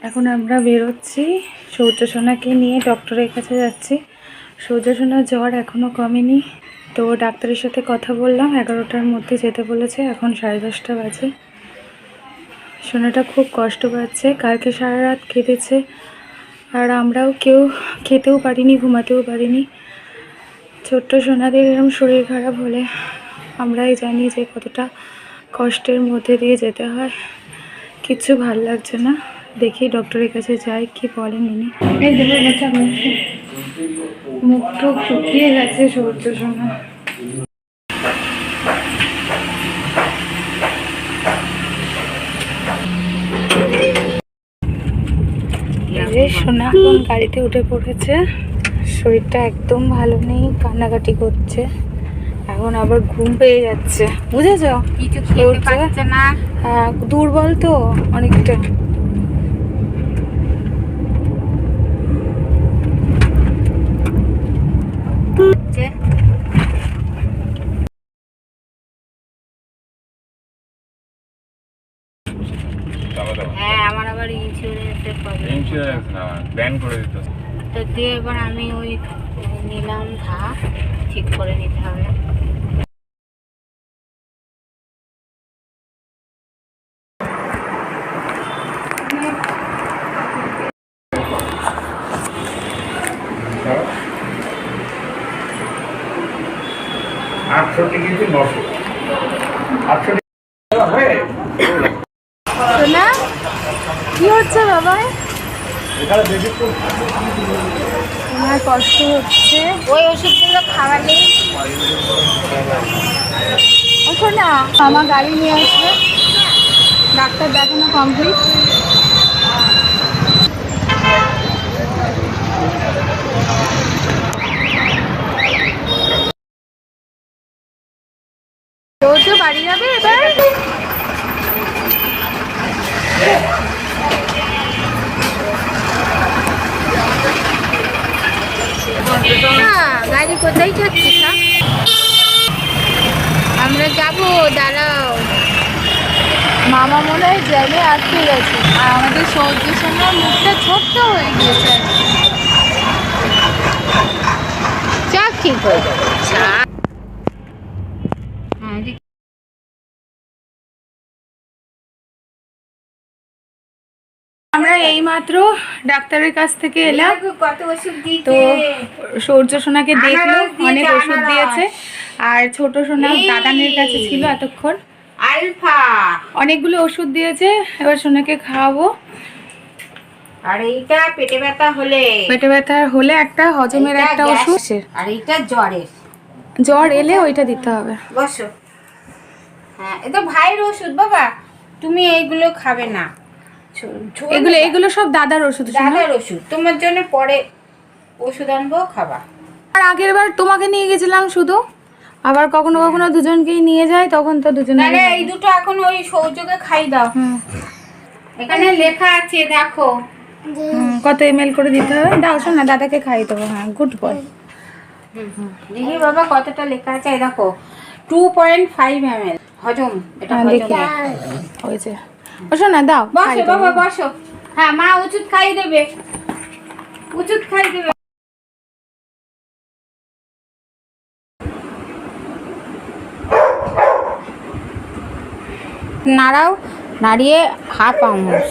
এখন আমরা বেরোচ্ছি। সৌর্য সোনাকে নিয়ে ডক্টরের কাছে যাচ্ছি। সৌর্য সোনার জ্বর এখনও কমেনি। তো ডাক্তারের সাথে কথা বললাম, এগারোটার মধ্যে যেতে বলেছে, এখন সাড়ে দশটা বাজে। সোনাটা খুব কষ্ট পাচ্ছে, কালকে সারা রাত কেঁদেছে। আর আমরাও কেউ খেতেও পারিনি, ঘুমাতেও পারিনি। ছোট্ট সোনাদের এরম শরীর খারাপ হলে আমরাই জানি যে কতটা কষ্টের মধ্যে দিয়ে যেতে হয়। কিচ্ছু ভালো লাগছে না। দেখি ডক্টরের কাছে যাই কি বলেন উনি? এই বাচ্চা মুখে মুখ টুক শুকিয়ে গেছে সূর্য সোনা এই যে সোনা এখন গাড়িতে উঠে পড়েছে। শরীরটা একদম ভালো নেই কান্নাকাটি করছে। এখন আবার ঘুম পেয়ে যাচ্ছে। বুঝেছ? কিছু? না। দুর্বল তো অনেকটা। হ্যাঁ আমার আবার ইন্স্যুরেন্সের প্রবলেম ইন্স্যুরেন্স না ব্যান করে দিত তো দিয়ে এবার আমি ওই নিলাম ধাপ ঠিক করে নিতে হবে। আটষট্টি কিন্তু নশো। আটষট্টি সোনা কি হচ্ছে বাবা? আমার কষ্ট হচ্ছে। ওই ওষুধগুলো খাওয়ালেই ও সোনা আমার গাড়ি নিয়ে আসবে। ডাক্তার দেখানো কমপ্লিট তো বাড়ি যাবে এবার হ্যাঁ গাড়ি কোথায় থাকছি আমরা যাব, দাঁড়াও। মামা মনে হয় জ্যামে আটকে গেছে। আর আমাদের সৌর্যের সঙ্গে মুখটা ছোট্ট হয়ে গিয়েছে চা ঠিক হয়ে চা এইমাত্র ডাক্তারের কাছ থেকে এলাম। কত ওষুধ তো সৌর্য সোনাকে দেখল অনেক ওষুধ দিয়েছে। আর ছোট সোনা দাদানের কাছে ছিল এতক্ষণ। আলফা। অনেকগুলো ওষুধ দিয়েছে এবার সোনাকে খাওয়াবো। আর এইটা পেটে ব্যথা হলে। পেটে ব্যথা হলে একটা হজমের একটা ওষুধ। আর এইটা জ্বরের। জ্বর এলে ওইটা দিতে হবে। বসো। হ্যাঁ এটা ভাইয়ের ওষুধ বাবা। তুমি এইগুলো খাবে না। এগুলো এগুলো সব দাদার ওষুধ দাদার ওষুধ। তোমার জন্য পরে ওষুধ আনব খাবা। আর আগের বার তোমাকে নিয়ে গেছিলাম শুধু। আবার কখনো কখনো দুজনকেই নিয়ে যায় তখন তো দুজনে তাহলে এই দুটো এখন ওই সৌযোগে খাই দাও। এখানে লেখা আছে দেখো। কত এম করে দিতে হবে। দাও শোন না দাদাকে খাই দেবো। হ্যাঁ গুড বয় দেখি বাবা কতটা লেখা আছে দেখো। Two point five M L হজম এটা হ্যাঁ, হজম। হয়েছে। শোন না দাও বসো বাবা বসো। হ্যাঁ মা উচুত খাই দেবে। উচুত খাই দেবে। নাড়াও নাড়িয়ে হাফ আউন্স